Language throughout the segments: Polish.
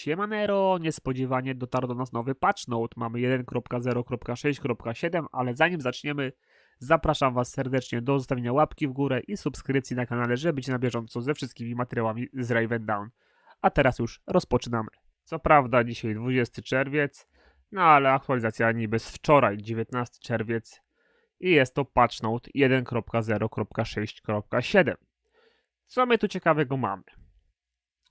Siemanero, niespodziewanie dotarł do nas nowy patch note. Mamy 1.0.6.7, ale zanim zaczniemy, zapraszam Was serdecznie do zostawienia łapki w górę i subskrypcji na kanale, żeby być na bieżąco ze wszystkimi materiałami z Raven Down. A teraz już rozpoczynamy. Co prawda dzisiaj 20 czerwiec, no ale aktualizacja niby z wczoraj, 19 czerwiec i jest to patch note 1.0.6.7. Co my tu ciekawego mamy?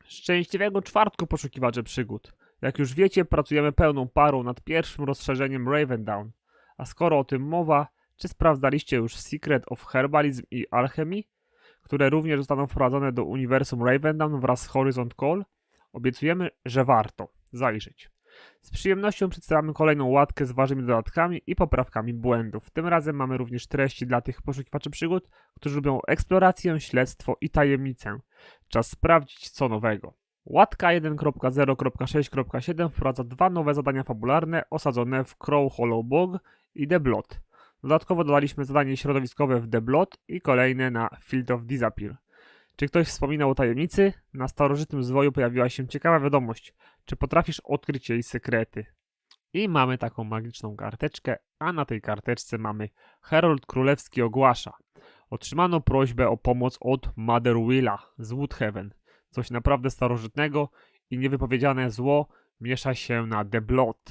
Szczęśliwego czwartku poszukiwacze przygód. Jak już wiecie, pracujemy pełną parą nad pierwszym rozszerzeniem Raven Down. A skoro o tym mowa, czy sprawdzaliście już Secret of Herbalism i Alchemy, które również zostaną wprowadzone do uniwersum Raven Down wraz z Horizon Call? Obiecujemy, że warto zajrzeć. Z przyjemnością przedstawiamy kolejną łatkę z ważnymi dodatkami i poprawkami błędów. Tym razem mamy również treści dla tych poszukiwaczy przygód, którzy lubią eksplorację, śledztwo i tajemnicę. Czas sprawdzić co nowego. Łatka 1.0.6.7 wprowadza dwa nowe zadania fabularne osadzone w Crow Hollow Bog i The Blot. Dodatkowo dodaliśmy zadanie środowiskowe w The Blot i kolejne na Field of Disappear. Czy ktoś wspominał o tajemnicy? Na starożytnym zwoju pojawiła się ciekawa wiadomość. Czy potrafisz odkryć jej sekrety? I mamy taką magiczną karteczkę, a na tej karteczce mamy Herold Królewski ogłasza. Otrzymano prośbę o pomoc od Mother Willa z Woodhaven. Coś naprawdę starożytnego i niewypowiedziane zło miesza się na The Blot.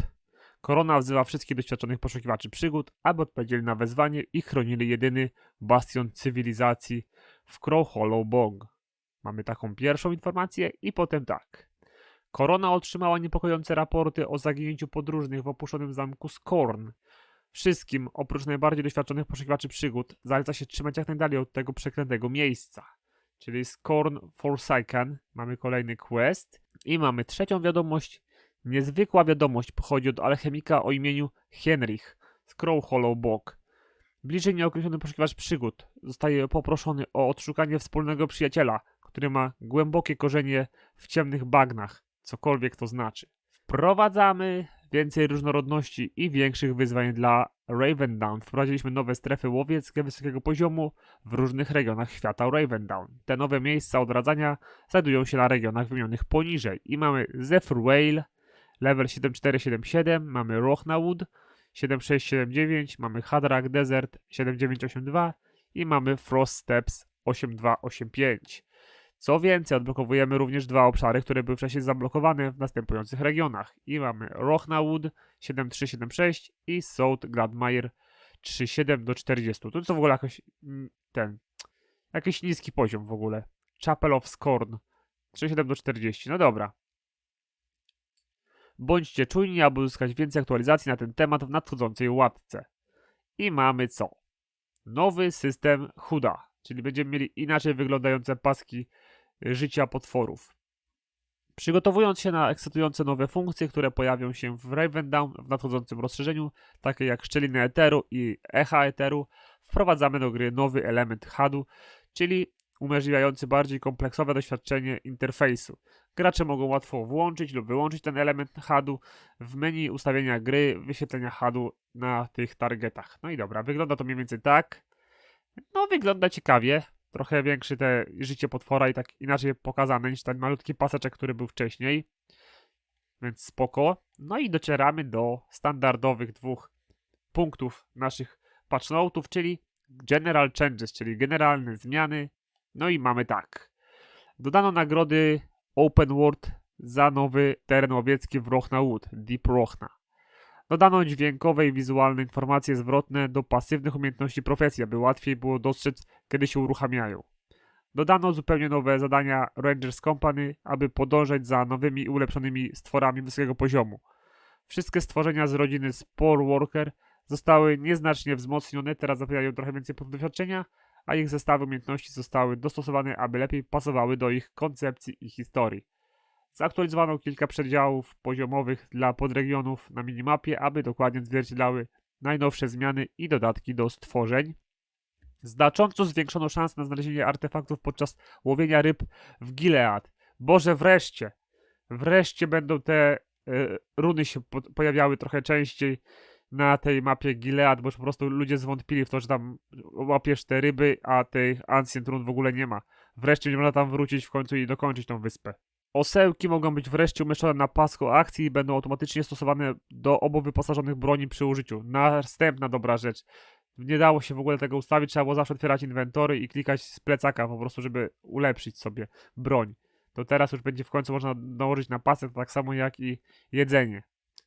Korona wzywa wszystkich doświadczonych poszukiwaczy przygód, aby odpowiedzieli na wezwanie i chronili jedyny bastion cywilizacji w Crow Hollow Bog. Mamy taką pierwszą informację i potem tak. Korona otrzymała niepokojące raporty o zaginięciu podróżnych w opuszczonym zamku Skorn. Wszystkim, oprócz najbardziej doświadczonych poszukiwaczy przygód, zaleca się trzymać jak najdalej od tego przeklętego miejsca. Czyli Skorn Forsaken, mamy kolejny quest i mamy trzecią wiadomość. Niezwykła wiadomość pochodzi od alchemika o imieniu Henrich z Crow Hollow Bog. Bliżej nieokreślony poszukiwacz przygód zostaje poproszony o odszukanie wspólnego przyjaciela, który ma głębokie korzenie w ciemnych bagnach, cokolwiek to znaczy. Wprowadzamy więcej różnorodności i większych wyzwań dla Raven Down. Wprowadziliśmy nowe strefy łowieckie wysokiego poziomu w różnych regionach świata Raven Down. Te nowe miejsca odradzania znajdują się na regionach wymienionych poniżej. I mamy Zephyr Whale, level 7477, mamy Rochnawood 7679, mamy Hadrak Desert 7982 i mamy Frost Steps 8285. Co więcej, odblokowujemy również dwa obszary, które były wcześniej zablokowane w następujących regionach. I mamy Rochnawood 7376 i South Gladmire 37 do 40. To jest w ogóle jakoś mm, ten, jakiś niski poziom w ogóle. Chapel of Scorn 37 do 40. No dobra. Bądźcie czujni, aby uzyskać więcej aktualizacji na ten temat w nadchodzącej łatce. I mamy co? Nowy system HUDA, czyli będziemy mieli inaczej wyglądające paski życia potworów. Przygotowując się na ekscytujące nowe funkcje, które pojawią się w Raven Down w nadchodzącym rozszerzeniu, takie jak szczeliny eteru i echa eteru, wprowadzamy do gry nowy element HUD-u, czyli umożliwiający bardziej kompleksowe doświadczenie interfejsu. Gracze mogą łatwo włączyć lub wyłączyć ten element HUD-u w menu ustawienia gry, wyświetlenia HUD-u na tych targetach. No i dobra, wygląda to mniej więcej tak. No, wygląda ciekawie. Trochę większy te życie potwora i tak inaczej pokazane niż ten malutki paseczek, który był wcześniej. Więc spoko. No i docieramy do standardowych dwóch punktów naszych patch note'ów, czyli general changes, czyli generalne zmiany. No i mamy tak. Dodano nagrody Open World za nowy teren łowiecki w Rochna Wood, Deep Rochna. Dodano dźwiękowe i wizualne informacje zwrotne do pasywnych umiejętności profesji, aby łatwiej było dostrzec, kiedy się uruchamiają. Dodano zupełnie nowe zadania Rangers Company, aby podążać za nowymi i ulepszonymi stworami wysokiego poziomu. Wszystkie stworzenia z rodziny Spore Worker zostały nieznacznie wzmocnione, teraz zapewniają trochę więcej punktów doświadczenia, a ich zestawy umiejętności zostały dostosowane, aby lepiej pasowały do ich koncepcji i historii. Zaktualizowano kilka przedziałów poziomowych dla podregionów na minimapie, aby dokładnie odzwierciedlały najnowsze zmiany i dodatki do stworzeń. Znacząco zwiększono szanse na znalezienie artefaktów podczas łowienia ryb w Gilead. Boże, wreszcie! Wreszcie będą te y, runy się po pojawiały trochę częściej na tej mapie Gilead, bo po prostu ludzie zwątpili w to, że tam łapiesz te ryby, a tych Ancient Run w ogóle nie ma. Wreszcie będzie można tam wrócić w końcu i dokończyć tą wyspę. Osełki mogą być wreszcie umieszczone na pasku akcji i będą automatycznie stosowane do obu wyposażonych broni przy użyciu. Następna dobra rzecz. Nie dało się w ogóle tego ustawić, trzeba było zawsze otwierać inwentory i klikać z plecaka po prostu, żeby ulepszyć sobie broń. To teraz już będzie w końcu można nałożyć na pasek, tak samo jak i jedzenie.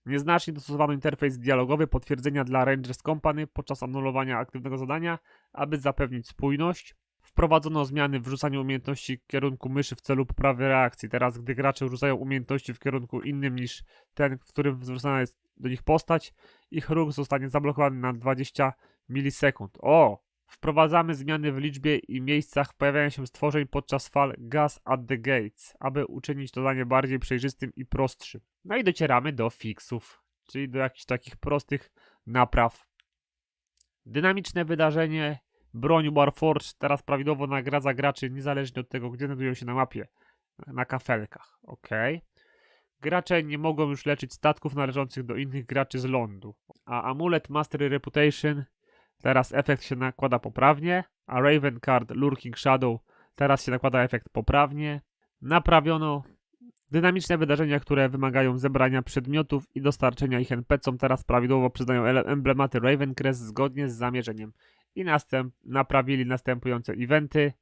Nieznacznie dostosowano interfejs dialogowy potwierdzenia dla Rangers Company podczas anulowania aktywnego zadania, aby zapewnić spójność. Wprowadzono zmiany w rzucaniu umiejętności w kierunku myszy w celu poprawy reakcji. Teraz, gdy gracze rzucają umiejętności w kierunku innym niż ten, w którym zwrócona jest do nich postać, ich ruch zostanie zablokowany na 20 milisekund. O! Wprowadzamy zmiany w liczbie i miejscach pojawiania się stworzeń podczas fal Gas at the Gates, aby uczynić to zadanie bardziej przejrzystym i prostszym. No i docieramy do fixów, czyli do jakichś takich prostych napraw. Dynamiczne wydarzenie. Broń Warforged teraz prawidłowo nagradza graczy niezależnie od tego, gdzie znajdują się na mapie. Na kafelkach, ok. Gracze nie mogą już leczyć statków należących do innych graczy z lądu. A amulet Mastery Reputation Teraz efekt się nakłada poprawnie, a Raven Card Lurking Shadow teraz się nakłada efekt poprawnie. Naprawiono dynamiczne wydarzenia, które wymagają zebrania przedmiotów i dostarczenia ich NPC-om teraz prawidłowo przyznają emblematy Raven Crest zgodnie z zamierzeniem. I następ naprawili następujące eventy.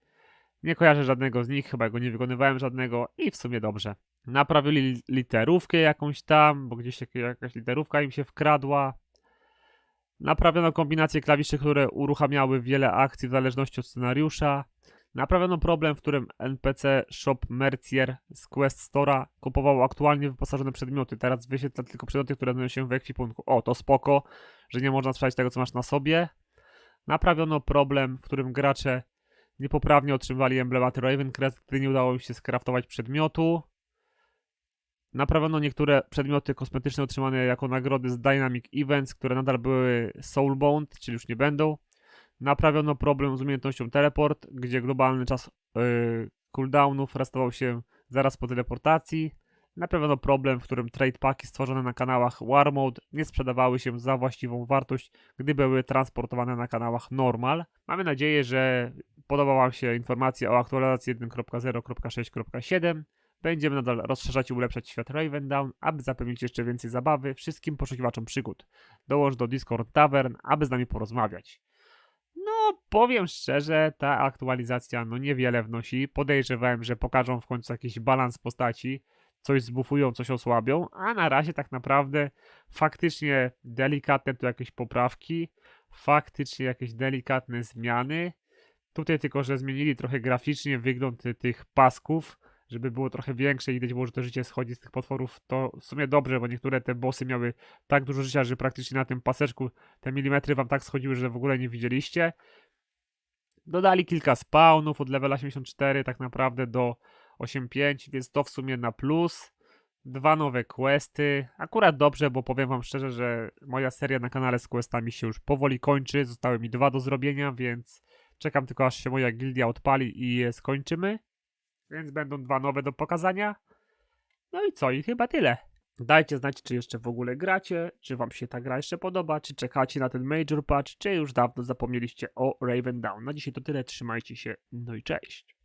Nie kojarzę żadnego z nich, chyba go nie wykonywałem żadnego i w sumie dobrze. Naprawili literówkę jakąś tam, bo gdzieś jak- jakaś literówka im się wkradła. Naprawiono kombinacje klawiszy, które uruchamiały wiele akcji w zależności od scenariusza. Naprawiono problem, w którym NPC Shop Mercier z Quest Store'a kupował aktualnie wyposażone przedmioty. Teraz wyświetla tylko przedmioty, które znajdują się w ekwipunku. O, to spoko, że nie można sprzedać tego, co masz na sobie. Naprawiono problem, w którym gracze niepoprawnie otrzymywali emblematy Ravencrest, gdy nie udało im się skraftować przedmiotu. Naprawiono niektóre przedmioty kosmetyczne otrzymane jako nagrody z Dynamic Events, które nadal były Soulbound, czyli już nie będą. Naprawiono problem z umiejętnością Teleport, gdzie globalny czas yy, cooldownów restował się zaraz po teleportacji. Naprawiono problem, w którym trade paki stworzone na kanałach War Mode nie sprzedawały się za właściwą wartość, gdy były transportowane na kanałach Normal. Mamy nadzieję, że podoba Wam się informacja o aktualizacji 1.0.6.7. Będziemy nadal rozszerzać i ulepszać świat Raven Down, aby zapewnić jeszcze więcej zabawy wszystkim poszukiwaczom przygód. Dołącz do Discord Tavern, aby z nami porozmawiać. No, powiem szczerze, ta aktualizacja no niewiele wnosi. Podejrzewałem, że pokażą w końcu jakiś balans postaci, coś zbufują, coś osłabią, a na razie tak naprawdę faktycznie delikatne tu jakieś poprawki, faktycznie jakieś delikatne zmiany. Tutaj tylko, że zmienili trochę graficznie wygląd ty- tych pasków, żeby było trochę większe i widać było, że to życie schodzi z tych potworów, to w sumie dobrze, bo niektóre te bossy miały tak dużo życia, że praktycznie na tym paseczku te milimetry wam tak schodziły, że w ogóle nie widzieliście. Dodali kilka spawnów od levela 84 tak naprawdę do 8.5, więc to w sumie na plus. Dwa nowe questy. Akurat dobrze, bo powiem wam szczerze, że moja seria na kanale z questami się już powoli kończy. Zostały mi dwa do zrobienia, więc czekam tylko aż się moja gildia odpali i je skończymy. Więc będą dwa nowe do pokazania. No i co? I chyba tyle. Dajcie znać, czy jeszcze w ogóle gracie, czy wam się ta gra jeszcze podoba, czy czekacie na ten Major Patch, czy już dawno zapomnieliście o Raven Down. Na dzisiaj to tyle, trzymajcie się, no i cześć.